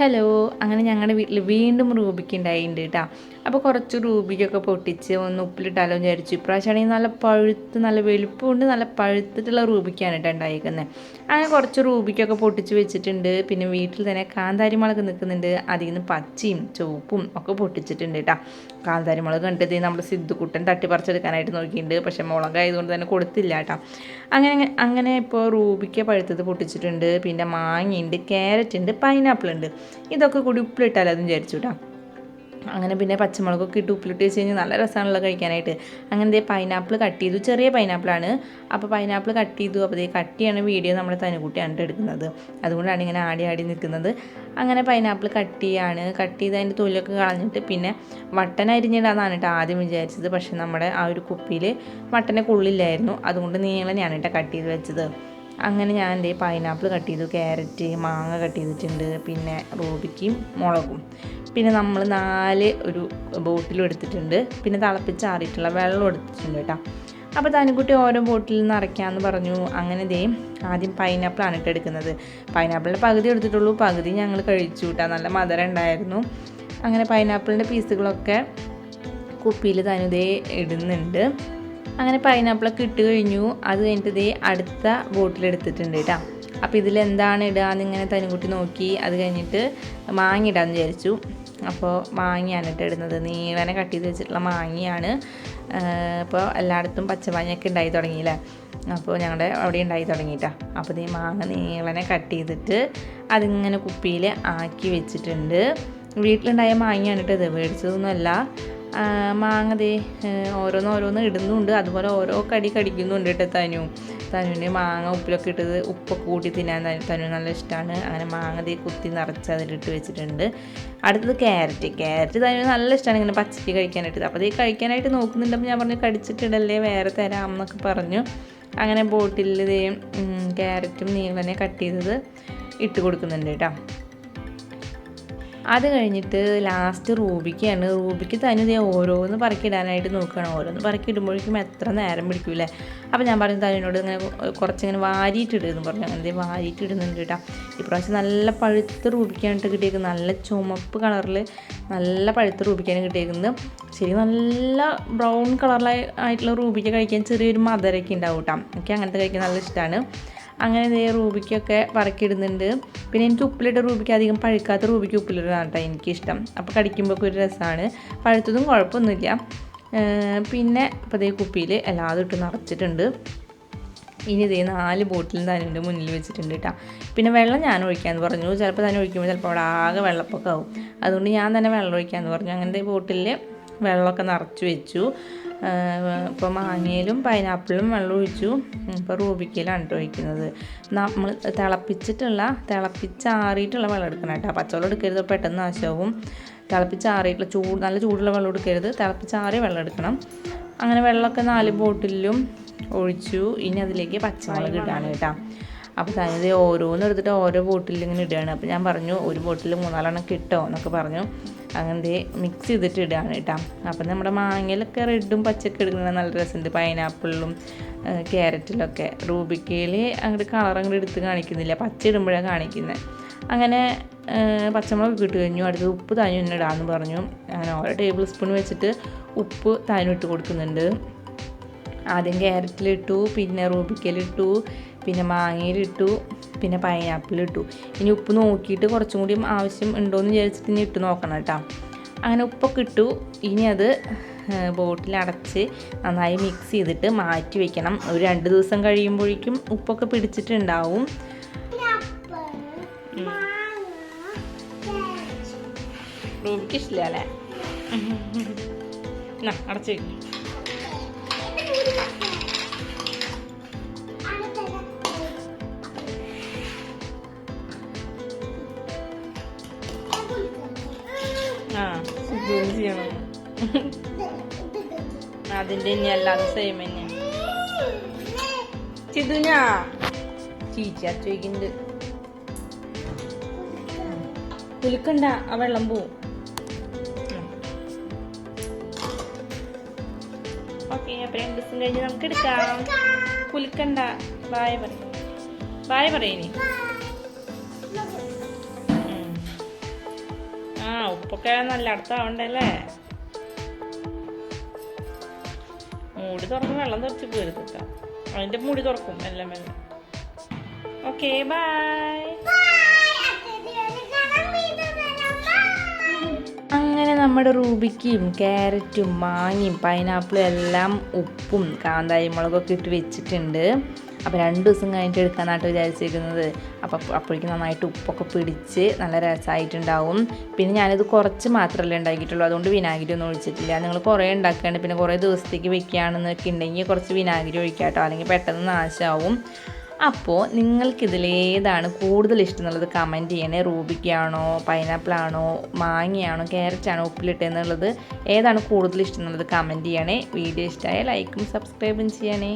Hello അങ്ങനെ ഞങ്ങളുടെ വീട്ടിൽ വീണ്ടും റൂബിക്ക് ഉണ്ടായിട്ടുണ്ട് കേട്ടോ അപ്പോൾ കുറച്ച് റൂബിക്കൊക്കെ പൊട്ടിച്ച് ഒന്ന് ഉപ്പിലിട്ടാലോ വിചാരിച്ചു. ഇപ്രാവശ്യമാണെങ്കിൽ നല്ല പഴുത്ത് നല്ല വലുപ്പമുണ്ട് നല്ല പഴുത്തിട്ടുള്ള റൂബിക്കാണ് കേട്ടോ ഉണ്ടായിരിക്കുന്നത് അങ്ങനെ കുറച്ച് റൂബിക്കൊക്കെ പൊട്ടിച്ച് വെച്ചിട്ടുണ്ട്. പിന്നെ വീട്ടിൽ തന്നെ കാന്താരിമുളക് നിൽക്കുന്നുണ്ട് അതിൽ നിന്ന് പച്ചയും ചുവപ്പും ഒക്കെ പൊട്ടിച്ചിട്ടുണ്ട് കേട്ടോ കാന്താരി മുളക് കണ്ടത് നമ്മൾ സിദ്ധുക്കുട്ടൻ തട്ടിപ്പറിച്ചെടുക്കാനായിട്ട് നോക്കിയിട്ടുണ്ട് പക്ഷേ മുളകായതുകൊണ്ട് തന്നെ കൊടുത്തില്ല കേട്ടോ അങ്ങനെ അങ്ങനെ ഇപ്പോൾ റൂബിക്ക പഴുത്തത് പൊട്ടിച്ചിട്ടുണ്ട്. പിന്നെ മാങ്ങയുണ്ട് ക്യാരറ്റ് ഉണ്ട് പൈനാപ്പിൾ ഉണ്ട് ഇതൊക്കെ കൂടി ഉപ്പിലിട്ടാലോ എന്ന് വിചാരിച്ചു കേട്ടോ അങ്ങനെ പിന്നെ പച്ചമുളകൊക്കെ ഇട്ട് ഉപ്പിലിട്ട് വെച്ച് കഴിഞ്ഞാൽ നല്ല രസമാണല്ലോ കഴിക്കാനായിട്ട്. അങ്ങനെ ദേ പൈനാപ്പിൾ കട്ട് ചെയ്തു. ചെറിയ പൈനാപ്പിളാണ് അപ്പോൾ പൈനാപ്പിൾ കട്ട് ചെയ്തു. അപ്പോൾ ദേ കട്ട് ചെയ്യണ വീഡിയോ നമ്മുടെ തനുകുട്ടി എടുക്കുന്നത്. അതുകൊണ്ടാണ് ഇങ്ങനെ ആടി ആടി നിൽക്കുന്നത്. അങ്ങനെ പൈനാപ്പിൾ കട്ട് ചെയ്യാണ്. കട്ട് ചെയ്ത് അതിന്റെ തൊലിയൊക്കെ കളഞ്ഞിട്ട് പിന്നെ വട്ടൻ അരിഞ്ഞിടാന്നാണ് കേട്ടോ ആദ്യം വിചാരിച്ചത്. പക്ഷേ നമ്മുടെ ആ ഒരു കുപ്പിയിൽ വട്ടനെ കൊള്ളില്ലായിരുന്നു. അതുകൊണ്ട് നീളനെയാണ് കേട്ടോ കട്ട് ചെയ്ത് വെച്ചത്. അങ്ങനെ ഞാൻ എന്റെ പൈനാപ്പിൾ കട്ട് ചെയ്തു ക്യാരറ്റ് മാങ്ങ കട്ട് ചെയ്തിട്ടുണ്ട് പിന്നെ റോബിക്കും മുളകും. പിന്നെ നമ്മൾ നാല് ഒരു ബോട്ടിലും എടുത്തിട്ടുണ്ട് പിന്നെ തിളപ്പിച്ചാറിയിട്ടുള്ള വെള്ളം എടുത്തിട്ടുണ്ട് കേട്ടോ. അപ്പോൾ തനിക്കുട്ടി ഓരോ ബോട്ടിൽ നിന്ന് അരയ്ക്കാമെന്ന് പറഞ്ഞു. അങ്ങനെ ദേ ആദ്യം പൈനാപ്പിളാണ് ഇട്ട് എടുക്കുന്നത്. പൈനാപ്പിളിന്റെ പകുതി എടുത്തിട്ടുള്ളൂ പകുതി ഞങ്ങൾ കഴിച്ചു കേട്ടോ. നല്ല മധുരം ഉണ്ടായിരുന്നു. അങ്ങനെ പൈനാപ്പിളിന്റെ പീസുകളൊക്കെ കുപ്പിയിൽ തനുതേ ഇടുന്നുണ്ട്. അങ്ങനെ പൈനാപ്പിളൊക്കെ ഇട്ട് കഴിഞ്ഞു. അത് കഴിഞ്ഞിട്ട് ഇതേ അടുത്ത ബോട്ടിലെടുത്തിട്ടുണ്ട് കേട്ടോ അപ്പോൾ ഇതിൽ എന്താണ് ഇടുകയെന്ന് ഇങ്ങനെ തനുകുട്ടി നോക്കി. അത് കഴിഞ്ഞിട്ട് മാങ്ങ ഇടാമെന്ന് വിചാരിച്ചു. അപ്പോൾ മാങ്ങയാണ് ഇട്ട് ഇടുന്നത്. നീളനെ കട്ട് ചെയ്ത് വെച്ചിട്ടുള്ള മാങ്ങയാണ്. അപ്പോൾ എല്ലായിടത്തും പച്ചമാങ്ങയൊക്കെ ഉണ്ടായി തുടങ്ങിയില്ലേ അപ്പോൾ ഞങ്ങളുടെ അവിടെ ഉണ്ടായി തുടങ്ങിയിട്ടാ അപ്പോൾ ഈ മാങ്ങ നീളനെ കട്ട് ചെയ്തിട്ട് അതിങ്ങനെ കുപ്പിയിൽ ആക്കി വെച്ചിട്ടുണ്ട്. വീട്ടിലുണ്ടായ മാങ്ങയാണ് കേട്ടോ ഇത്. മേടിച്ചതൊന്നുമല്ല. മാങ്ങ ദേ ഓരോന്നോരോന്ന് ഓരോന്ന് ഇടുന്നുണ്ട്. അതുപോലെ ഓരോ കടി കടിക്കുന്നുണ്ട് കേട്ടോ തനു. തനുവിന് മാങ്ങ ഉപ്പിലൊക്കെ ഇട്ടത് ഉപ്പൊക്കെ കൂട്ടി തിന്നാൻ തനു. നല്ല ഇഷ്ടമാണ് അങ്ങനെ മാങ്ങ ദേ കുത്തി നിറച്ച് അതിലിട്ട് വെച്ചിട്ടുണ്ട്. അടുത്തത് ക്യാരറ്റ്. ക്യാരറ്റ് തനു നല്ല ഇഷ്ടമാണ് ഇങ്ങനെ പച്ചക്ക് കഴിക്കാനായിട്ട്. അപ്പോൾ ഇത് കഴിക്കാനായിട്ട് നോക്കുന്നുണ്ടപ്പോൾ ഞാൻ പറഞ്ഞു കടിച്ചിട്ടിടല്ലേ വേറെ തരാം എന്നൊക്കെ പറഞ്ഞു. അങ്ങനെ ബോട്ടിൽ ക്യാരറ്റും നീളനെ കട്ട് ചെയ്തത് ഇട്ട് കൊടുക്കുന്നുണ്ട് കേട്ടോ. അത് കഴിഞ്ഞിട്ട് ലാസ്റ്റ് റൂബിക്കാണ്. റൂബിക്ക് തന്നെ ഇതേ ഓരോന്ന് പറക്കിടാനായിട്ട് നോക്കുകയാണ് ഓരോന്ന് പറക്കിടുമ്പോഴേക്കും എത്ര നേരം പിടിക്കൂലേ അപ്പോൾ ഞാൻ പറഞ്ഞു തനുവിനോട് ഇങ്ങനെ കുറച്ചിങ്ങനെ വാരിയിട്ടിടുന്നു പറഞ്ഞു. അങ്ങനെ വാരിയിട്ടിടുന്നുണ്ട് കേട്ടോ. ഇപ്രാവശ്യം നല്ല പഴുത്ത റൂബിക്കാണ് കിട്ടിയേക്കുന്നത്. നല്ല ചുമപ്പ് കളറിൽ നല്ല പഴുത്ത റൂബിക്കാണ് കിട്ടിയേക്കുന്നത്. ശരി നല്ല ബ്രൗൺ കളറിലായിട്ടുള്ള റൂബിക്ക കഴിക്കാൻ ചെറിയൊരു മധുരമൊക്കെ ഉണ്ടാവും കേട്ടോ. എനിക്ക് അങ്ങനത്തെ കഴിക്കാൻ നല്ല ഇഷ്ടമാണ് അങ്ങനെ ഇതേ റൂബിക്കൊക്കെ പറക്കിയിടുന്നുണ്ട് പിന്നെ എനിക്ക് ഉപ്പിലിട്ട റൂബിക്ക് അധികം പഴുക്കാത്ത റൂബിക്ക് ഉപ്പിലിടാണ് കേട്ടോ എനിക്കിഷ്ടം. അപ്പോൾ കടിക്കുമ്പോൾ ഒരു രസമാണ്. പഴുത്തതും കുഴപ്പമൊന്നുമില്ല. പിന്നെ ഇപ്പോൾ ഇതേ കുപ്പിയിൽ എല്ലാതും ഇട്ട് നിറച്ചിട്ടുണ്ട്. ഇനി ഇതേ നാല് ബോട്ടിലും തന്നെ മുന്നിൽ വെച്ചിട്ടുണ്ട് കേട്ടോ. പിന്നെ വെള്ളം ഞാൻ ഒഴിക്കാമെന്ന് പറഞ്ഞു. ചിലപ്പോൾ തന്നെ ഒഴിക്കുമ്പോൾ ചിലപ്പോൾ അവിടെ ആകെ വെള്ളപ്പൊക്കെ ആവും അതുകൊണ്ട് ഞാൻ തന്നെ വെള്ളം ഒഴിക്കാമെന്ന് പറഞ്ഞു. അങ്ങനത്തെ ബോട്ടിൽ വെള്ളമൊക്കെ നിറച്ച് വെച്ചു. ഇപ്പോൾ മാങ്ങയിലും പൈനാപ്പിളും വെള്ളം ഒഴിച്ചു. ഇപ്പോൾ റൂബിക്കയിലാണ് കേട്ടോ ഒഴിക്കുന്നത്. നമ്മൾ തിളപ്പിച്ചിട്ടുള്ള തിളപ്പിച്ചാറിയിട്ടുള്ള വെള്ളം എടുക്കണം കേട്ടോ. പച്ചവെള്ളം എടുക്കരുത് പെട്ടെന്ന് നാശമാവും തിളപ്പിച്ചാറിയിട്ടുള്ള ചൂട് നല്ല ചൂടുള്ള വെള്ളം എടുക്കരുത്. തിളപ്പിച്ചാറിയ വെള്ളം എടുക്കണം. അങ്ങനെ വെള്ളമൊക്കെ നാല് ബോട്ടിലും ഒഴിച്ചു. ഇനി അതിലേക്ക് പച്ചമുളക് ഇടാണ് കേട്ടോ. അപ്പോൾ തനിത് ഓരോന്നും എടുത്തിട്ട് ഓരോ ബോട്ടിൽ ഇങ്ങനെ ഇടുകയാണ്. അപ്പോൾ ഞാൻ പറഞ്ഞു ഒരു ബോട്ടിൽ മൂന്നാലെണ്ണം കിട്ടോ എന്നൊക്കെ പറഞ്ഞു. അങ്ങനത്തെ മിക്സ് ചെയ്തിട്ട് ഇടുകയാണ് കേട്ടോ. അപ്പം നമ്മുടെ മാങ്ങയിലൊക്കെ റെഡും പച്ചക്ക എടുക്കുന്നത് നല്ല രസമുണ്ട്. പൈനാപ്പിളിലും ക്യാരറ്റിലൊക്കെ. റൂബിക്കയിൽ അങ്ങോട്ട് കളർ അങ്ങോട്ട് എടുത്ത് കാണിക്കുന്നില്ല. പച്ച ഇടുമ്പോഴാണ് കാണിക്കുന്നത് അങ്ങനെ പച്ചമുളക് ഇട്ട് കഴിഞ്ഞു. അടുത്ത് ഉപ്പ് താനു തന്നെ ഇടാമെന്ന് പറഞ്ഞു. അങ്ങനെ ഓരോ ടേബിൾ സ്പൂൺ വെച്ചിട്ട് ഉപ്പ് താനു ഇട്ട് കൊടുക്കുന്നുണ്ട്. ആദ്യം ക്യാരറ്റിലിട്ടു പിന്നെ റൂബിക്കയിലിട്ടു. പിന്നെ മാങ്ങയിലിട്ടു പിന്നെ പൈനാപ്പിളിട്ടു. ഇനി ഉപ്പ് നോക്കിയിട്ട് കുറച്ചും കൂടി ആവശ്യം ഉണ്ടോയെന്ന് വിചാരിച്ചിട്ട് ഇനി ഇട്ട് നോക്കണം കേട്ടോ. അങ്ങനെ ഉപ്പൊക്കെ ഇട്ടു. ഇനി അത് ബോട്ടിൽ അടച്ച് നന്നായി മിക്സ് ചെയ്തിട്ട് മാറ്റി വെക്കണം. ഒരു രണ്ട് ദിവസം കഴിയുമ്പോഴേക്കും ഉപ്പൊക്കെ പിടിച്ചിട്ടുണ്ടാവും. അല്ലേ? അടച്ചു ജോലി അതിന്റെ ഇനി അല്ലാതെ സെയിം തന്നെ. ചിതുഞ്ഞാ ചീച്ച അച്ചോയ്ക്കുന്നുണ്ട് കുലുക്കണ്ട ആ വെള്ളം പോവും. ഓക്കെ അപ്പൊ രണ്ട് ദിവസം കഴിഞ്ഞ് നമുക്ക് എടുക്കാം. കുലുക്കണ്ട ബായ പറയും. ബായ പറയണേ ഉപ്പൊക്കെ നല്ല അടുത്താവണ്ടല്ലേ? മൂടി തുറന്ന് വെള്ളം തെറിച്ച് പോരുത് അതിന്റെ മൂടി തുറക്കും മെല്ലെ മെല്ലെ. ഓക്കെ ബൈ അങ്ങനെ നമ്മുടെ റൂബിക്കും ക്യാരറ്റും മാങ്ങയും പൈനാപ്പിളും എല്ലാം ഉപ്പും കാന്താരി മുളകൊക്കെ ഇട്ട് വെച്ചിട്ടുണ്ട്. അപ്പോൾ രണ്ട് ദിവസം കഴിഞ്ഞിട്ട് എടുക്കാനായിട്ട് വിചാരിച്ചിരിക്കുന്നത് അപ്പോൾ അപ്പോഴേക്കും നന്നായിട്ട് ഉപ്പൊക്കെ പിടിച്ച് നല്ല രസമായിട്ടുണ്ടാവും പിന്നെ ഞാനിത് കുറച്ച് മാത്രമല്ലേ ഉണ്ടാക്കിയിട്ടുള്ളൂ. അതുകൊണ്ട് വിനാഗിരി ഒന്നും ഒഴിച്ചിട്ടില്ല. നിങ്ങൾ കുറേ ഉണ്ടാക്കുകയാണ് പിന്നെ കുറേ ദിവസത്തേക്ക് വെക്കുകയാണെന്നൊക്കെ ഉണ്ടെങ്കിൽ കുറച്ച് വിനാഗിരി ഒഴിക്കാം കേട്ടോ അല്ലെങ്കിൽ പെട്ടെന്ന് നാശമാവും അപ്പോൾ നിങ്ങൾക്കിതിലേതാണ് കൂടുതൽ ഇഷ്ടം എന്നുള്ളത് കമന്റ് ചെയ്യണേ. റൂബിക്കാണോ? പൈനാപ്പിളാണോ? മാങ്ങയാണോ? ക്യാരറ്റാണോ? ഉപ്പിലിട്ടെന്നുള്ളത് ഏതാണ് കൂടുതൽ ഇഷ്ടം എന്നുള്ളത് കമന്റ് ചെയ്യണേ. വീഡിയോ ഇഷ്ടമായ ലൈക്കും സബ്സ്ക്രൈബും ചെയ്യണേ.